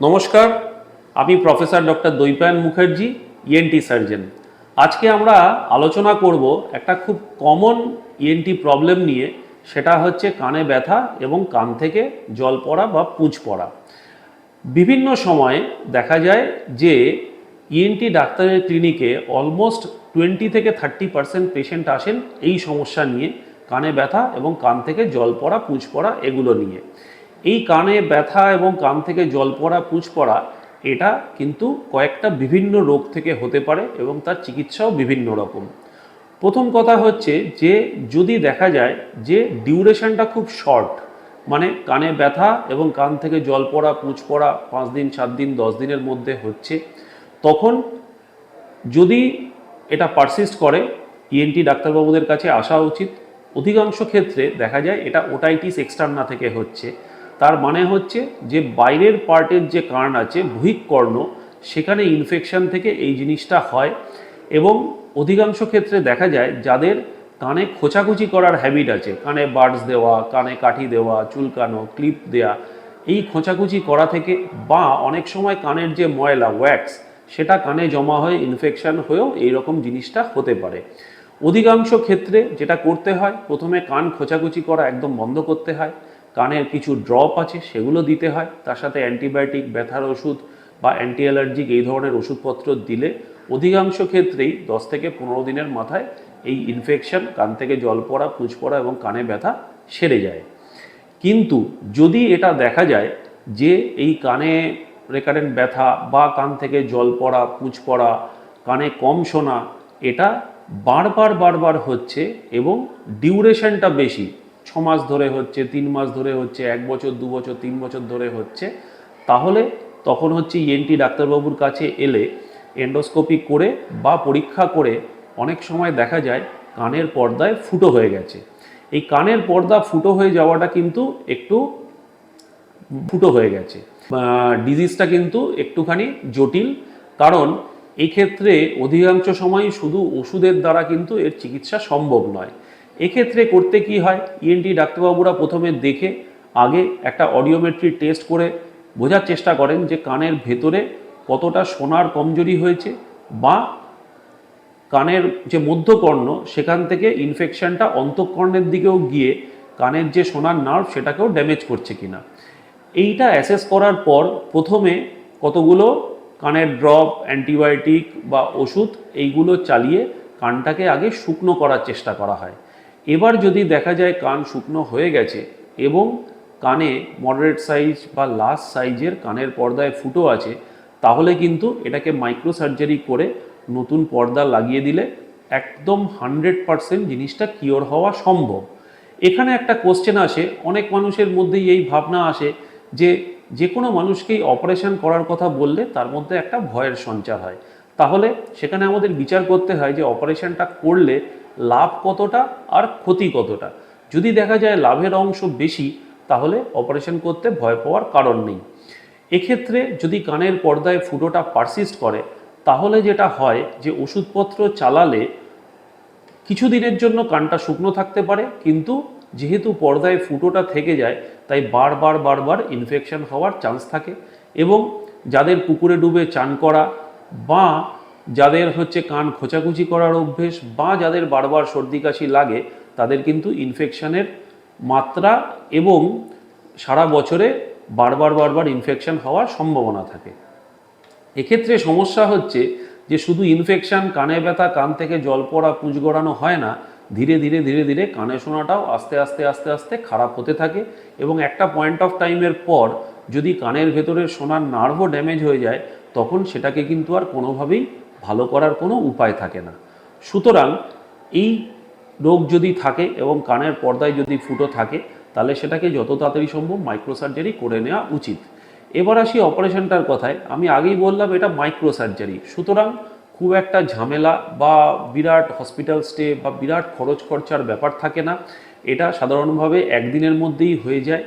নমস্কার, আমি professor doctor Dwaipayan Mukherjee ENT surgeon. আজকে আমরা আলোচনা করব একটা খুব কমন ইএনটি প্রবলেম নিয়ে, সেটা হচ্ছে কানে ব্যথা এবং কান থেকে জল পড়া বা পুঁজ পড়া। বিভিন্ন সময়ে দেখা যায় যে ইএনটি ডাক্তারের ক্লিনিকে অলমোস্ট টোয়েন্টি থেকে থার্টি পার্সেন্ট পেশেন্ট আসেন এই সমস্যা নিয়ে, কানে ব্যথা এবং কান থেকে জল পড়া, পুঁজ পড়া এগুলো নিয়ে। এই কানে ব্যথা এবং কান থেকে জল পড়া পুঁজ পড়া, এটা কিন্তু কয়েকটা বিভিন্ন রোগ থেকে হতে পারে এবং তার চিকিৎসাও বিভিন্ন রকম। প্রথম কথা হচ্ছে যে, যদি দেখা যায় যে ডিউরেশনটা খুব শর্ট মানে কানে ব্যথা এবং কান থেকে জল পড়া পুঁজ পড়া পাঁচ দিন, সাত দিন, দশ দিনের মধ্যে হচ্ছে, তখন যদি এটা পারসিস্ট করে ইএনটি ডাক্তারবাবুদের কাছে আসা উচিত। অধিকাংশ ক্ষেত্রে দেখা যায় এটা ওটাইটিস এক্সটার্না থেকে হচ্ছে। তার মানে হচ্ছে যে বাইরের পার্টের যে কান আছে ভুইকর্ণ সেখানে ইনফেকশন থেকে এই জিনিসটা হয় এবং অধিকাংশ ক্ষেত্রে দেখা যায় যাদের কানে খোঁচাখুচি করার হ্যাবিট আছে, কানে বার্ডস দেওয়া, কানে কাঠি দেওয়া, চুলকানো ক্লিপ দেওয়া এই খোঁচাখুচি করা থেকে বা অনেক সময় কানের যে ময়লা ওয়্যাক্স সেটা কানে জমা হয়ে ইনফেকশান হয়েও এইরকম জিনিসটা হতে পারে। অধিকাংশ ক্ষেত্রে যেটা করতে হয়, প্রথমে কান খোঁচাখুচি করা একদম বন্ধ করতে হয় কানের কিছু ড্রপ আছে, সেগুলো দিতে হয়। তার সাথে অ্যান্টিবায়োটিক ব্যথার ওষুধ বা অ্যান্টি অ্যালার্জিক এই ধরনের ওষুধপত্র দিলে অধিকাংশ ক্ষেত্রেই দশ থেকে পনেরো দিনের মাথায় এই ইনফেকশন কান থেকে জল পড়া পুঁজ পড়া এবং কানে ব্যথা সেরে যায়। কিন্তু যদি এটা দেখা যায় যে এই কানে রেকারেন্ট ব্যথা বা কান থেকে জল পড়া পুঁজ পড়া, কানে কম শোনা, এটা বারবার বারবার হচ্ছে এবং ডিউরেশনটা বেশি। ছ মাস ধরে হচ্ছে, তিন মাস ধরে হচ্ছে, এক বছর, দু বছর, তিন বছর ধরে হচ্ছে, তাহলে তখন হচ্ছে ইএনটি ডাক্তারবাবুর কাছে এলে এন্ডোস্কোপি করে বা পরীক্ষা করে অনেক সময় দেখা যায় কানের পর্দায় ফুটো হয়ে গেছে। এই কানের পর্দা ফুটো হয়ে যাওয়াটা কিন্তু একটু ফুটো হয়ে গেছে। ডিজিজটা কিন্তু একটুখানি জটিল, কারণ এক্ষেত্রে অধিকাংশ সময় শুধু ওষুধের দ্বারা কিন্তু এর চিকিৎসা সম্ভব নয়। এক্ষেত্রে করতে কি হয়? ইএনটি ডাক্তারবাবুরা প্রথমে দেখে, আগে একটা অডিওমেট্রি টেস্ট করে বোঝার চেষ্টা করেন যে কানের ভেতরে কতটা সোনার কমজোরি হয়েছে বা কানের যে মধ্যকর্ণ, সেখান থেকে ইনফেকশনটা অন্তঃকর্ণের দিকেও গিয়ে কানের যে সোনার নার্ভ সেটাকেও ড্যামেজ করছে কিনা। এইটা অ্যাসেস করার পর প্রথমে কতগুলো কানের ড্রপ অ্যান্টিবায়োটিক বা ওষুধ, এইগুলো চালিয়ে কানটাকে আগে শুকনো করার চেষ্টা করা হয়। এবার যদি দেখা যায় কান শুকনো হয়ে গেছে এবং কানে মডারেট সাইজ বা লার্জ সাইজের কানের পর্দায় ফুটো আছে, তাহলে কিন্তু এটাকে মাইক্রো সার্জারি করে নতুন পর্দা লাগিয়ে দিলে একদম হান্ড্রেড পারসেন্ট জিনিসটা কিওর হওয়া সম্ভব। এখানে একটা কোশ্চেন আসে, অনেক মানুষের মধ্যেই এই ভাবনা আসে যে যে কোনো মানুষকেই অপারেশন করার কথা বললে তার মধ্যে একটা ভয়ের সঞ্চার হয়। তাহলে সেখানে আমাদের বিচার করতে হয় যে অপারেশনটা করলে লাভ কতটা আর ক্ষতি কতটা? যদি দেখা যায় লাভের অংশ বেশি, তাহলে অপারেশন করতে ভয় পাওয়ার কারণ নেই। এক্ষেত্রে যদি কানের পর্দায় ফুটোটা পারসিস্ট করে, তাহলে যেটা হয় যে ওষুধপত্র চালালে কিছুদিনের জন্য কানটা শুকনো থাকতে পারে, কিন্তু যেহেতু পর্দায় ফুটোটা থেকে যায়, তাই বারবার বারবার ইনফেকশন হওয়ার চান্স থাকে এবং যাদের পুকুরে ডুবে চান করা বা যাদের হচ্ছে কান খোঁচাখুচি করার অভ্যেস বা যাদের বারবার সর্দি কাশি লাগে, তাদের কিন্তু ইনফেকশনের মাত্রা এবং সারা বছরে বারবার বারবার ইনফেকশন হওয়ার সম্ভাবনা থাকে। এক্ষেত্রে সমস্যা হচ্ছে যে শুধু ইনফেকশন কানে ব্যথা, কান থেকে জল পড়া, পুঁজ গড়ানো হয় না, ধীরে ধীরে ধীরে ধীরে কানে শোনাটাও আস্তে আস্তে আস্তে আস্তে খারাপ হতে থাকে এবং একটা পয়েন্ট অফ টাইমের পর যদি কানের ভেতরের সোনার নার্ভও ড্যামেজ হয়ে যায়, তখন সেটাকে কিন্তু আর কোনোভাবেই ভালো করার কোনো উপায় থাকে না। সুতরাং এই রোগ যদি থাকে এবং কানের পর্দায় যদি ফুটো থাকে, তাহলে সেটাকে যত তাড়াতাড়ি সম্ভব মাইক্রোসার্জারি করে নেওয়া উচিত। এবার আসি অপারেশনটার কথায়। আমি আগেই বললাম এটা মাইক্রো সার্জারি সুতরাং খুব একটা ঝামেলা বা বিরাট হসপিটাল স্টে বা বিরাট খরচ খরচার ব্যাপার থাকে না। এটা সাধারণভাবে একদিনের মধ্যেই হয়ে যায়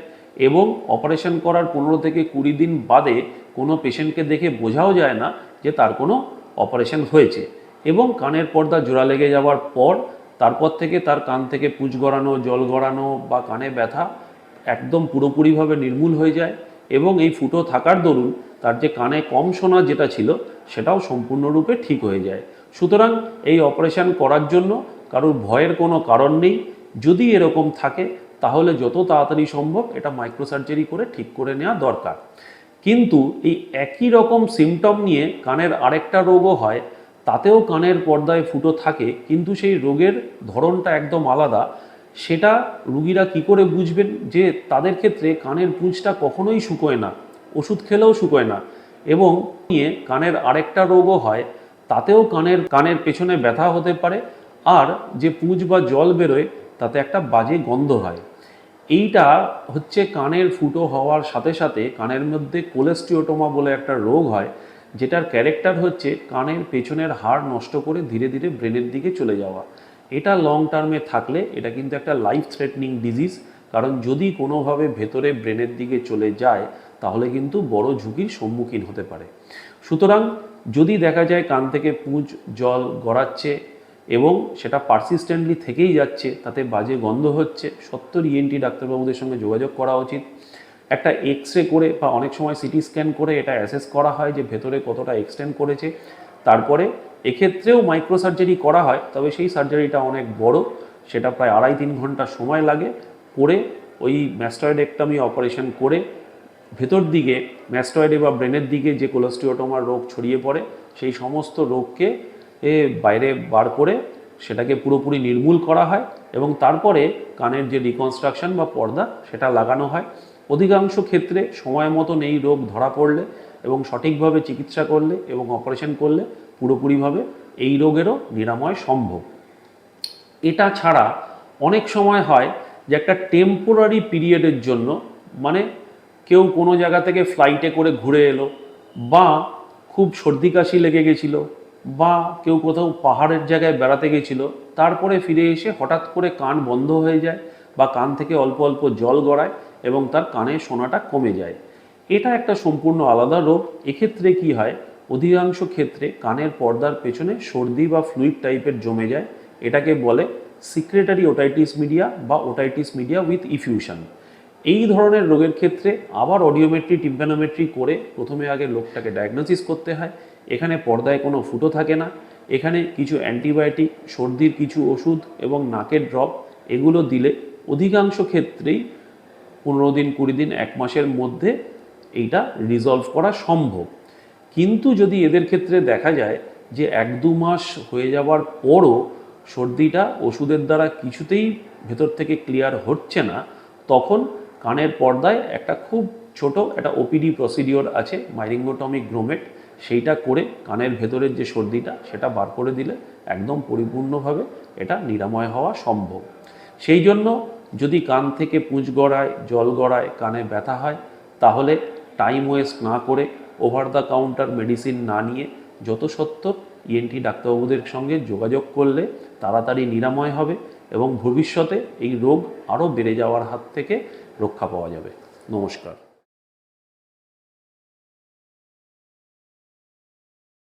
এবং অপারেশন করার পনেরো থেকে কুড়ি দিন বাদে কোনো পেশেন্টকে দেখে বোঝাও যায় না যে তার কোনো অপারেশন হয়েছে এবং কানের পর্দা জোড়া লেগে যাওয়ার পর তারপর থেকে তার কান থেকে পুঁজ গড়ানো, জল গড়ানো বা কানে ব্যথা একদম পুরোপুরিভাবে নির্মূল হয়ে যায় এবং এই ফুটো থাকার দরুন তার যে কানে কম শোনা যেটা ছিল সেটাও সম্পূর্ণরূপে ঠিক হয়ে যায়। সুতরাং এই অপারেশন করার জন্য কারোর ভয়ের কোনো কারণ নেই। যদি এরকম থাকে, তাহলে যত তাড়াতাড়ি সম্ভব এটা মাইক্রোসার্জারি করে ঠিক করে নেওয়া দরকার। কিন্তু এই একই রকম সিমটম নিয়ে কানের আরেকটা রোগও হয়, তাতেও কানের পর্দায় ফুটো থাকে, কিন্তু সেই রোগের ধরনটা একদম আলাদা। সেটা রুগীরা কি করে বুঝবেন যে তাদের ক্ষেত্রে কানের পুঁজটা কখনোই শুকোয় না, ওষুধ খেলেও শুকোয় না এবং নিয়ে কানের আরেকটা রোগও হয়, তাতেও কানের কানের পেছনে ব্যথা হতে পারে, আর যে পুঁজ বা জল বেরোয়, তাতে একটা বাজে গন্ধ হয়। এইটা হচ্ছে কানের ফুটো হওয়ার সাথে সাথে কানের মধ্যে কোলেস্টিওটোমা বলে একটা রোগ হয়, যেটার ক্যারেক্টার হচ্ছে কানের পেছনের হাড় নষ্ট করে ধীরে ধীরে ব্রেনের দিকে চলে যাওয়া। এটা লং টার্মে থাকলে এটা কিন্তু একটা লাইফ থ্রেটনিং ডিজিজ কারণ যদি কোনোভাবে ভেতরে ব্রেনের দিকে চলে যায়, তাহলে কিন্তু বড় ঝুঁকির সম্মুখীন হতে পারে। সুতরাং যদি দেখা যায় কান থেকে পুঁজ, জল গড়াচ্ছে এবং সেটা পারসিস্টেন্টলি থেকেই যাচ্ছে, তাতে বাজে গন্ধ হচ্ছে। সত্তর ইএনটি ডাক্তারবাবুদের সঙ্গে যোগাযোগ করা উচিত। একটা এক্স রে করে বা অনেক সময় সিটি স্ক্যান করে এটা অ্যাসেস করা হয় যে ভেতরে কতটা এক্সটেন্ড করেছে। তারপরে এক্ষেত্রেও মাইক্রো সার্জারি করা হয়, তবে সেই সার্জারিটা অনেক বড়, সেটা প্রায় আড়াই তিন ঘণ্টা সময় লাগে। করে ওই ম্যাস্টয়েডেক্টমি অপারেশন করে ভেতর দিকে ম্যাস্টয়েডে বা ব্রেনের দিকে যে কোলেস্টিওটোমার রোগ ছড়িয়ে পড়ে, সেই সমস্ত রোগকে এ বাইরে বার করে সেটাকে পুরোপুরি নির্মূল করা হয় এবং তারপরে কানের যে রিকনস্ট্রাকশন বা পর্দা, সেটা লাগানো হয়। অধিকাংশ ক্ষেত্রে সময় মতন এই রোগ ধরা পড়লে এবং সঠিকভাবে চিকিৎসা করলে এবং অপারেশন করলে পুরোপুরিভাবে এই রোগেরও নিরাময় সম্ভব। এটা ছাড়া অনেক সময় হয় যে একটা টেম্পোরারি পিরিয়ডের জন্য মানে কেউ কোনো জায়গা থেকে ফ্লাইটে করে ঘুরে এলো বা খুব সর্দি কাশি লেগে গেছিল বা কেউ কোথাও পাহাড়ের জায়গায় বেড়াতে গেছিল, তারপরে ফিরে এসে হঠাৎ করে কান বন্ধ হয়ে যায় বা কান থেকে অল্প অল্প জল গড়ায় এবং তার কানে শোনাটা কমে যায়। এটা একটা সম্পূর্ণ আলাদা রোগ। এক্ষেত্রে কি হয়? অধিকাংশ ক্ষেত্রে কানের পর্দার পেছনে সর্দি বা ফ্লুইড টাইপের জমে যায়। এটাকে বলে সিক্রেটারি ওটাইটিস মিডিয়া বা ওটাইটিস মিডিয়া উইথ ইফিউশন এই ধরনের রোগের ক্ষেত্রে আবার অডিওমেট্রি টিম্পানোমেট্রি করে প্রথমে আগে লোকটাকে ডায়াগনোসিস করতে হয়। এখানে পর্দায় কোনো ফুটো থাকে না। এখানে কিছু অ্যান্টিবায়োটিক, সর্দির কিছু ওষুধ এবং নাকের ড্রপ, এগুলো দিলে অধিকাংশ ক্ষেত্রেই পনেরো দিন, কুড়ি দিন, এক মাসের মধ্যে এইটা রিজলভ করা সম্ভব। কিন্তু যদি এদের ক্ষেত্রে দেখা যায় যে এক দু মাস হয়ে যাওয়ার পরও সর্দিটা ওষুধের দ্বারা কিছুতেই ভেতর থেকে ক্লিয়ার হচ্ছে না, তখন কানের পর্দায় একটা খুব ছোট একটা ওপিডি প্রসিডিওর আছে মাইরিঙ্গোটমিক গ্রোমেট সেইটা করে কানের ভেতরের যে সর্দিটা, সেটা বার করে দিলে একদম পরিপূর্ণভাবে এটা নিরাময় হওয়া সম্ভব। সেই জন্য যদি কান থেকে পুঁজ গড়ায়, জল গড়ায়, কানে ব্যথা হয়, তাহলে টাইম ওয়েস্ট না করে ওভার দ্য কাউন্টার মেডিসিন না নিয়ে যত সত্তর ইএনটি ডাক্তারবাবুদের সঙ্গে যোগাযোগ করলে তাড়াতাড়ি নিরাময় হবে এবং ভবিষ্যতে এই রোগ আরও বেড়ে যাওয়ার হাত থেকে রক্ষা পাওয়া যাবে। নমস্কার।